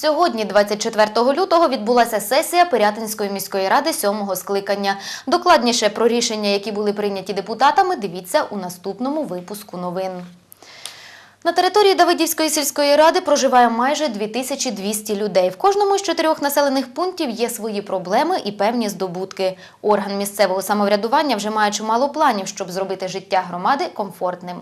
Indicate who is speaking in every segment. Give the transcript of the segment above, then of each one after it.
Speaker 1: Сьогодні, 24 лютого, відбулася сесія Пирятинської міської ради сьомого скликання. Докладніше про рішення, які були прийняті депутатами, дивіться у наступному випуску новин. На території Давидівської сільської ради проживає майже 2200 людей. В кожному з чотирьох населених пунктів є свої проблеми і певні здобутки. Орган місцевого самоврядування вже має чимало планів, щоб зробити життя громади комфортним.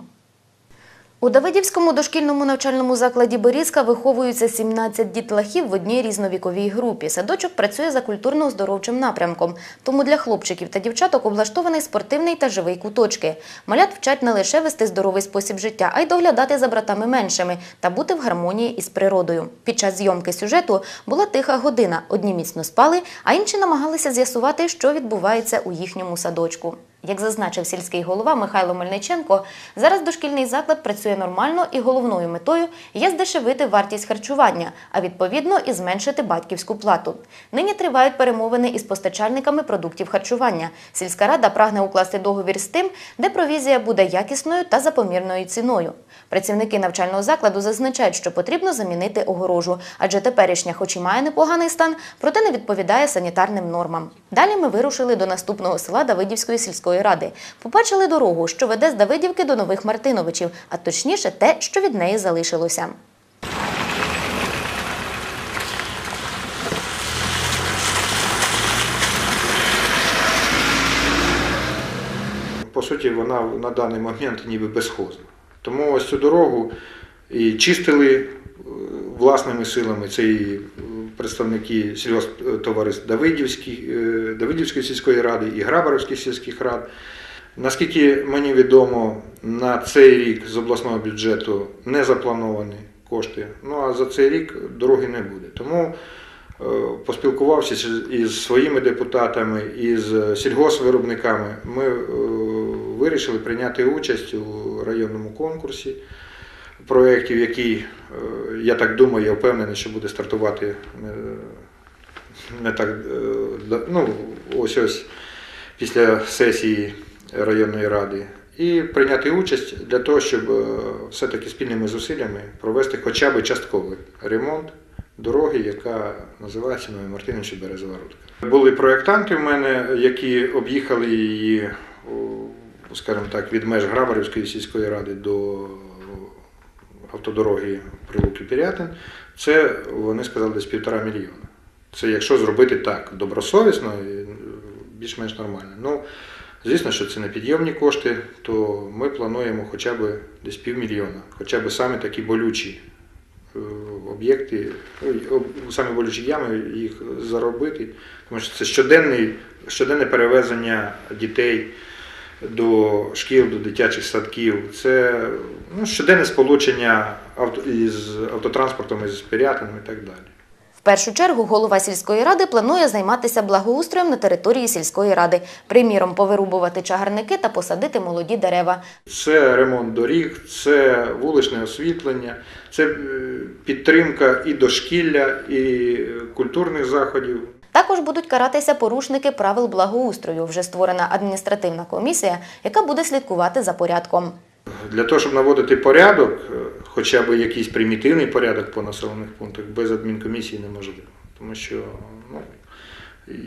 Speaker 1: У Давидівському дошкільному навчальному закладі Борізка виховуються 17 дітлахів в одній різновіковій групі. Садочок працює за культурно-оздоровчим напрямком. Тому для хлопчиків та дівчаток облаштований спортивний та живий куточки. Малят вчать не лише вести здоровий спосіб життя, а й доглядати за братами меншими та бути в гармонії із природою. Під час зйомки сюжету була тиха година. Одні міцно спали, а інші намагалися з'ясувати, що відбувається у їхньому садочку. Як зазначив сільський голова Михайло Мельниченко, зараз дошкільний заклад працює нормально і головною метою є здешевити вартість харчування, а відповідно і зменшити батьківську плату. Нині тривають перемовини із постачальниками продуктів харчування. Сільська рада прагне укласти договір з тим, де провізія буде якісною та за помірною ціною. Працівники навчального закладу зазначають, що потрібно замінити огорожу, адже теперішня, хоч і має непоганий стан, проте не відповідає санітарним нормам. Далі ми вирушили до наступного села Давидівської сільської ради. Побачили дорогу, що веде з Давидівки до Нових Мартиновичів, а точніше те, що від неї залишилося.
Speaker 2: По суті, вона на даний момент ніби безхозна. Тому ось цю дорогу і чистили е, власними силами. Це представники сільгосптовариств Давидівської, е, Давидівської сільської ради і Грабарівських сільських рад. Наскільки мені відомо, на цей рік з обласного бюджету не заплановані кошти. Ну а за цей рік дороги не буде. Тому е, поспілкувався із своїми депутатами, із сільгоспвиробниками. Ми е, вирішили прийняти участь у районному конкурсі проєктів, який, е, я так думаю, я впевнений, що буде стартувати е, не так е, ну, ось ось після сесії районної ради. І прийняти участь для того, щоб все-таки спільними зусиллями провести хоча б частковий ремонт дороги, яка називається Новий Мартинович Березова. Були проєктанти в мене, які об'їхали її, скажімо так, від меж Грабарівської сільської ради до автодороги Прилуки Пірятин. Це вони сказали десь півтора мільйона. Це якщо зробити так добросовісно е, більш-менш нормально. Ну, звісно, що це не підйомні кошти, то ми плануємо хоча б десь півмільйона, хоча б саме такі болючі е, об'єкти, об- самі болючі ями їх заробити, тому що це щоденний, щоденне перевезення дітей до шкіл, до дитячих садків. Це ну, щоденне сполучення авто, із автотранспортом із Пирятином і так далі.
Speaker 1: В першу чергу голова сільської ради планує займатися благоустроєм на території сільської ради, приміром повирубувати чагарники та посадити молоді дерева.
Speaker 2: Це ремонт доріг, це вуличне освітлення, це е, підтримка і дошкілля, і культурних заходів.
Speaker 1: Також будуть каратися порушники правил благоустрою. Вже створена адміністративна комісія, яка буде слідкувати за порядком.
Speaker 2: Для того, щоб наводити порядок, е, хоча б якийсь примітивний порядок по населених пунктах, без адмінкомісії неможливо. Тому що ну,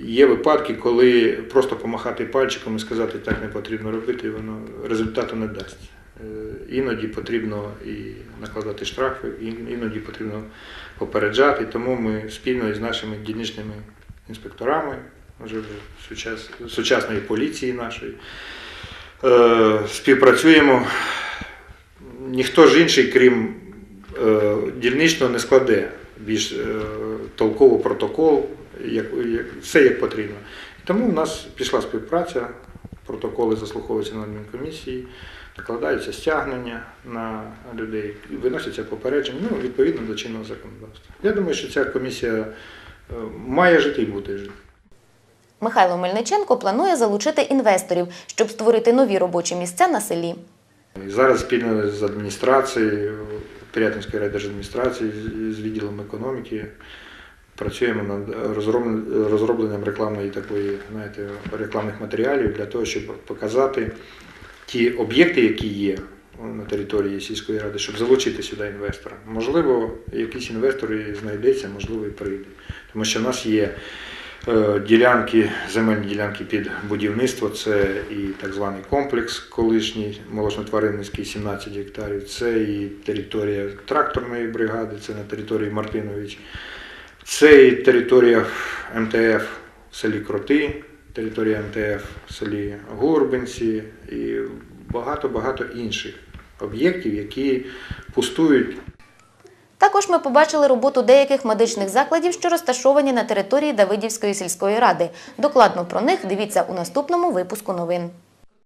Speaker 2: є випадки, коли просто помахати пальчиком і сказати, так не потрібно робити, воно результату не дасть. Е, Іноді потрібно і накладати штрафи, іноді потрібно попереджати. Тому ми спільно із нашими дільничними інспекторами, сучас, сучасної поліції нашої, е, співпрацюємо. Ніхто ж інший, крім е, дільничного, не складе більш е, толковий протокол, як, як, все як потрібно. Тому в нас пішла співпраця, протоколи заслуховуються на адмінкомісії, накладаються стягнення на людей, виносяться попередження, ну, відповідно до чинного законодавства. Я думаю, що ця комісія має жити і буде жити.
Speaker 1: Михайло Мельниченко планує залучити інвесторів, щоб створити нові робочі місця на селі.
Speaker 2: Зараз спільно з адміністрацією, Пирятинської райдержадміністрації, з- з відділом економіки працюємо над розроб- розробленням рекламної такої, знаєте, рекламних матеріалів для того, щоб показати ті об'єкти, які є на території сільської ради, щоб залучити сюди інвестора. Можливо, якийсь інвестор і знайдеться, можливо, і прийде. Тому що в нас є е, ділянки, земельні ділянки під будівництво, це і так званий комплекс колишній молочно-тваринницький 17 гектарів, це і територія тракторної бригади, це на території Мартинович, це і територія МТФ в селі Кроти, територія МТФ в селі Горбинці і багато-багато інших об'єктів, які пустують
Speaker 1: Також ми побачили роботу деяких медичних закладів, що розташовані на території Давидівської сільської ради. Докладно про них дивіться у наступному випуску новин.